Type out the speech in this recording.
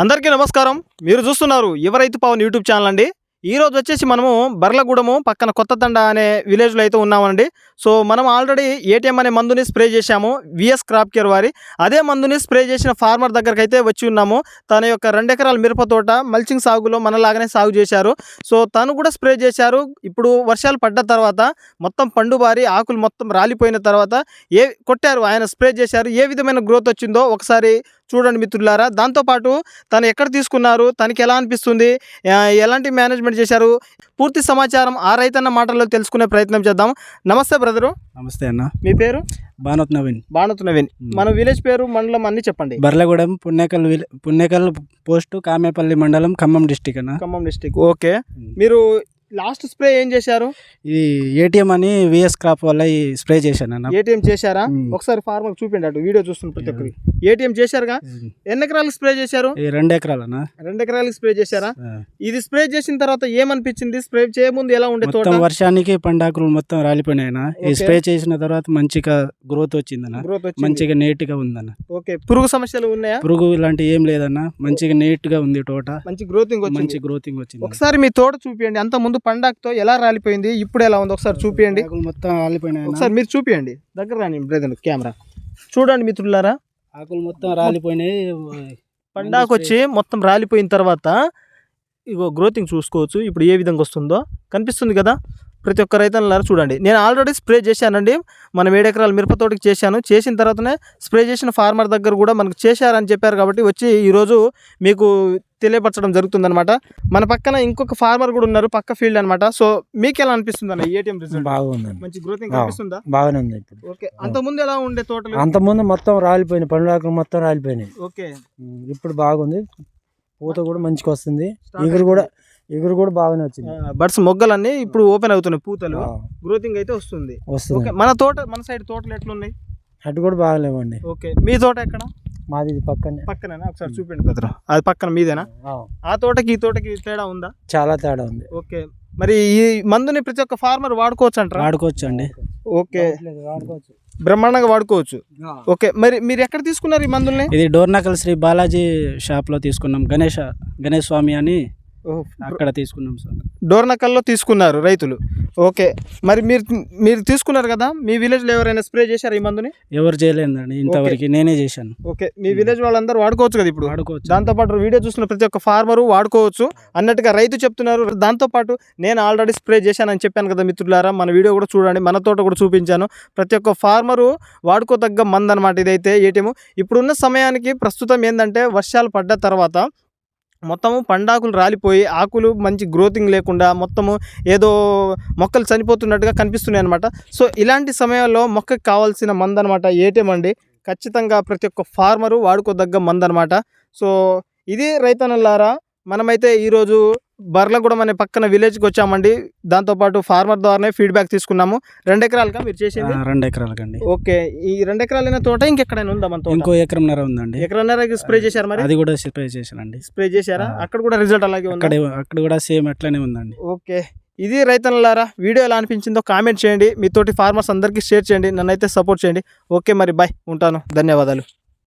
అందరికీ నమస్కారం. మీరు చూస్తున్నారు ఎవరైతు పవన్ యూట్యూబ్ ఛానల్ అండి. ఈరోజు వచ్చేసి మనము బర్లగూడము పక్కన కొత్త తండ అనే విలేజ్లో అయితే ఉన్నామండి. సో మనం ఆల్రెడీ ఏటీఎం అనే మందుని స్ప్రే చేశాము విఎస్ క్రాప్ కేర్ వారి. అదే మందుని స్ప్రే చేసిన ఫార్మర్ దగ్గరికి అయితే వచ్చి ఉన్నాము. తన యొక్క రెండు ఎకరాల మిరప తోట మల్చింగ్ సాగులో మనలాగానే సాగు చేశారు. సో తను కూడా స్ప్రే చేశారు. ఇప్పుడు వర్షాలు పడ్డ తర్వాత మొత్తం పండుబారి ఆకులు మొత్తం రాలిపోయిన తర్వాత ఏ కొట్టారు ఆయన స్ప్రే చేశారు. ఏ విధమైన గ్రోత్ వచ్చిందో ఒకసారి చూడండి మిత్రులారా దాంతోపాటు తను ఎక్కడ తీసుకున్నారు తనకి ఎలా అనిపిస్తుంది ఎలాంటి మేనేజ్మెంట్ చేశారు పూర్తి సమాచారం ఆ రైతన్న మాటల్లో తెలుసుకునే ప్రయత్నం చేద్దాం. నమస్తే బ్రదరు. నమస్తే అన్న. మీ పేరు? బానోత్ నవీన్. బాణతు నవీన్. మన విలేజ్ పేరు మండలం అన్ని చెప్పండి. బర్లగూడెం పుణ్యకల్ విలే పుణ్యకల్ పోస్ట్ కామేపల్లి మండలం ఖమ్మం డిస్టిక్ అన్న. ఖమ్మం డిస్టిక్. ఓకే. మీరు లాస్ట్ స్ప్రే ఏం చేశారు? ఇది ఏటీఎం అని విఎస్ క్రాప్ వల్ల ఈ స్ప్రే చేశాను అన్న. ఏటీఎం చేశారా. ఒకసారి ఫార్మర్ చూపిండి అటు వీడియో చూస్తున్న ప్రతి ఒక్కరికి. ఏటీఎం చేశారుగా? ఎన్ని ఎకరాలకు స్ప్రే చేశారు? ఈ రెండు ఎకరాలన్న రెండు ఎకరాలకు స్ప్రే చేశారా. ఇది స్ప్రే చేసిన తర్వాత ఏమనిపించింది? స్ప్రే చేయముందు ఎలా ఉండే తోట? మొత్తం వర్షానికి పండాకులు మొత్తం రాలిపోయినాయన ఈ. స్ప్రే చేసిన తర్వాత మంచిగా గ్రోత్ వచ్చిందన్న గ్రోత్ మంచిగా నీట్గా ఉందన్న. ఓకే. పురుగు సమస్యలు ఉన్నాయా? పురుగు ఇలాంటి ఏం లేదన్న. మంచిగా నీట్గా ఉంది తోట. మంచి గ్రోతింగ్ మంచి గ్రోతింగ్ వచ్చింది. ఒకసారి మీ తోట చూపియండి. అంత ముందు పండాక్తో ఎలా రాలిపోయింది? ఇప్పుడు ఎలా ఉంది? ఒకసారి చూపియండి. మొత్తం రాలిపోయినాయి ఒకసారి మీరు చూపియండి. దగ్గర రాని బ్రదర్ కెమెరా. చూడండి మిత్రులారా. ఆకులు మొత్తం రాలిపోయినాయి. పండాకు వచ్చి మొత్తం రాలిపోయిన తర్వాత ఇగో గ్రోతింగ్ చూసుకోవచ్చు. ఇప్పుడు ఏ విధంగా వస్తుందో కనిపిస్తుంది కదా? ప్రతి ఒక్క రైతన్నలారా చూడండి. నేను ఆల్రెడీ స్ప్రే చేశానండి. మనం ఏడు ఎకరాల మిరప తోటకి చేశాను. చేసిన తర్వాతనే స్ప్రే చేసిన ఫార్మర్ దగ్గర కూడా మనకు చేశారని చెప్పారు కాబట్టి వచ్చి ఈరోజు మీకు తెలియపరచడం జరుగుతుందన్నమాట. మన పక్కన ఇంకొక ఫార్మర్ కూడా ఉన్నారు పక్క ఫీల్డ్ అనమాట సో మీకు ఎలా అనిపిస్తుంది అన్న ఏటీఎం రిజల్ట్? బాగుందండి. మంచి గ్రోతింగ్ ఆ. కనిపిస్తుందా బాగానే ఉంది ఇప్పుడు. ఓకే. అంత ముందు ఎలా ఉండే తోటలు? అంతకుముందు మొత్తం రాలిపోయినాయి. పండుగలు మొత్తం రాలిపోయినాయి. ఓకే. ఇప్పుడు బాగుంది. పూత కూడా మంచిగా వస్తుంది. ఎగురు కూడా ఎగురు కూడా బాగానే వచ్చింది. బడ్స్ మొగ్గలన్నీ ఇప్పుడు ఓపెన్ అవుతున్నాయి పూతలు. గ్రోతింగ్ అయితే వస్తుంది. వస్తుంది. ఓకే. మన తోట మన సైడ్ తోటలు ఎట్లున్నాయి? అటు కూడా బాగలేవండి. ఓకే. మీ తోట ఎక్కడ? మాది ఇది పక్కనే. పక్కనేనా? ఒకసారి చూపిండి బ్రదర్ అది పక్కన మీదేనా? ఆ, తోటకి ఈ తోటకి తేడా ఉందా? చాలా తేడా ఉంది. ఓకే. మరి ఈ మందుని ప్రతి ఒక్క ఫార్మర్ వాడుకోవచ్చు అంటారా వాడుకోవచ్చు అండి. ఓకే. వాడుకోవచ్చు. బ్రహ్మాండంగా వాడుకోవచ్చు. ఓకే. మరి మీరు ఎక్కడ తీసుకున్నారు ఈ మందుల్ని? ఇది డోర్నకల్ శ్రీ బాలాజీ షాప్లో తీసుకున్నాం. గణేష గణేష్ స్వామి అని అక్కడ తీసుకున్నాం సార్. డోర్నకల్లో తీసుకున్నారు రైతులు. ఓకే. మరి మీరు మీరు తీసుకున్నారు కదా? మీ విలేజ్లో ఎవరైనా స్ప్రే చేశారు ఈ మందుని? ఎవరు చేయలేదండి ఇంతవరకు నేనే చేశాను. ఓకే. మీ విలేజ్ వాళ్ళందరూ వాడుకోవచ్చు కదా ఇప్పుడు? వాడుకోవచ్చు. దాంతోపాటు వీడియో చూస్తున్న ప్రతి ఒక్క ఫార్మరు వాడుకోవచ్చు. అన్నట్టుగా రైతు చెప్తున్నారు. దాంతోపాటు నేను ఆల్రెడీ స్ప్రే చేశానని చెప్పాను కదా మిత్రులారా మన వీడియో కూడా చూడండి మన తోట కూడా చూపించాను. ప్రతి ఒక్క ఫార్మరు వాడుకోదగ్గ మంది అనమాట ఇదైతే ఏటీఎం. ఇప్పుడున్న సమయానికి ప్రస్తుతం ఏంటంటే వర్షాలు పడ్డ తర్వాత మొత్తము పండాకులు రాలిపోయి ఆకులు మంచి గ్రోతింగ్ లేకుండా మొత్తము ఏదో మొక్కలు చనిపోతున్నట్టుగా కనిపిస్తున్నాయి అనమాట సో ఇలాంటి సమయాల్లో మొక్కకి కావాల్సిన మందు అనమాట ఏటీఎం అండి. ఖచ్చితంగా ప్రతి ఒక్క ఫార్మరు వాడుకోదగ్గ మందు అనమాట సో ఇది రైతన్నలారా మనమైతే ఈరోజు బర్లగూడెం అనే పక్కన విలేజ్కి వచ్చామండి. దాంతోపాటు ఫార్మర్ ద్వారానే ఫీడ్బ్యాక్ తీసుకున్నాము. రెండు ఎకరాలుగా మీరు చేసింది? రెండు ఎకరాలకండి ఓకే. ఈ రెండు ఎకరాలైన తోట ఇంకెక్కడైనా ఉందా మన తోట? ఇంకో ఎకరంన్నర ఉందండి. ఎకరన్నర స్ప్రే చేశారు మరి? అది కూడా స్ప్రే చేశానండి. స్ప్రే చేశారా. అక్కడ కూడా రిజల్ట్ అలాగే ఉంది? అక్కడ అక్కడ కూడా సేమ్ అట్లనే ఉందండి. ఓకే. ఇది రైతన్నలారా వీడియో ఎలా అనిపించిందో కామెంట్ చేయండి. మీతోటి ఫార్మర్స్ అందరికీ షేర్ చేయండి. నన్ను అయితే సపోర్ట్ చేయండి. ఓకే మరి బాయ్ ఉంటాను. ధన్యవాదాలు.